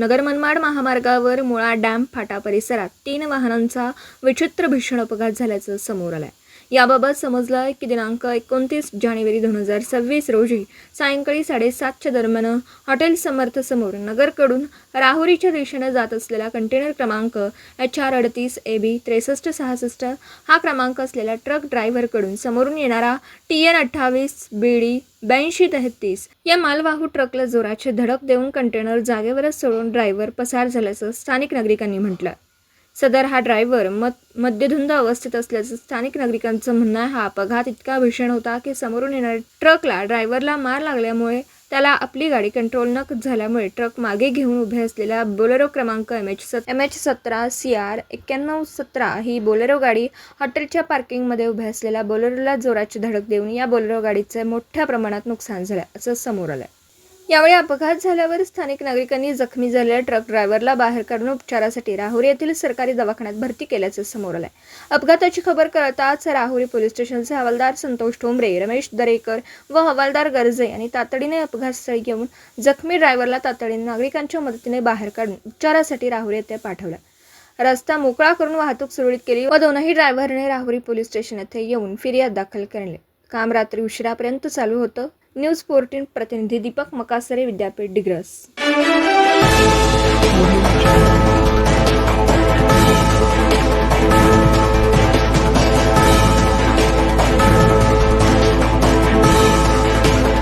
नगर मनमाड महामार्गावर मुळा डॅम फाटा परिसरात तीन वाहनांचा विचित्र भीषण अपघात झाल्याचं समोर आलं आहे याबाबत समजलं की दिनांक एकोणतीस जानेवारी दोन हजार सव्वीस रोजी सायंकाळी साडेसातच्या दरम्यान हॉटेल समर्थसमोर नगरकडून राहुरीच्या दिशेनं जात असलेला कंटेनर क्रमांक एच आर अडतीस ए बी त्रेसष्ट सहासष्ट हा क्रमांक असलेल्या ट्रक ड्रायव्हरकडून समोरून येणारा टी एन अठ्ठावीस बी डी ब्याऐंशी तेहतीस या मालवाहू ट्रकला जोराची धडक देऊन कंटेनर जागेवरच सोडून ड्रायव्हर पसार झाल्याचं स्थानिक नागरिकांनी म्हटलं. सदर हा ड्रायव्हर मत मद्यधुंद अवस्थेत असल्याचं स्थानिक नागरिकांचं म्हणणं आहे. हा अपघात इतका भीषण होता की समोरून येणाऱ्या ट्रकला ड्रायव्हरला मार लागल्यामुळे त्याला आपली गाडी कंट्रोल न झाल्यामुळे ट्रक मागे घेऊन उभे असलेल्या बोलेरो क्रमांक एम एच सत एम एच सतरा सी आर एक्क्याण्णव सतरा ही बोलेरो गाडी हॉटेलच्या पार्किंगमध्ये उभ्या असलेल्या बोलेरोला जोराची धडक देऊन या बोलेरो गाडीचे मोठ्या प्रमाणात नुकसान झालं असं समोर आलं यावेळी अपघात झाल्यावर स्थानिक नागरिकांनी जखमी झालेल्या ट्रक ड्रायव्हरला बाहेर काढून उपचारासाठी राहुरी येथील सरकारी दवाखान्यात भरती केल्याचं समोर आलंय. अपघाताची खबर कळताच राहुरी पोलीस स्टेशनचे हवालदार संतोष ठोंबरे रमेश दरेकर व हवालदार गर्जे यांनी तातडीने अपघातस्थळी येऊन जखमी ड्रायव्हरला तातडीने नागरिकांच्या मदतीने बाहेर काढून उपचारासाठी राहुरी येथे पाठवलं. रस्ता मोकळा करून वाहतूक सुरळीत केली व दोनही ड्रायव्हरने राहुरी पोलीस स्टेशन येथे येऊन फिर्याद दाखल केली. काम रात्री उशिरापर्यंत चालू होतं. न्यूज फोर्टीन प्रतिनिधी दीपक मकासरे विद्यापीठ डिग्रस.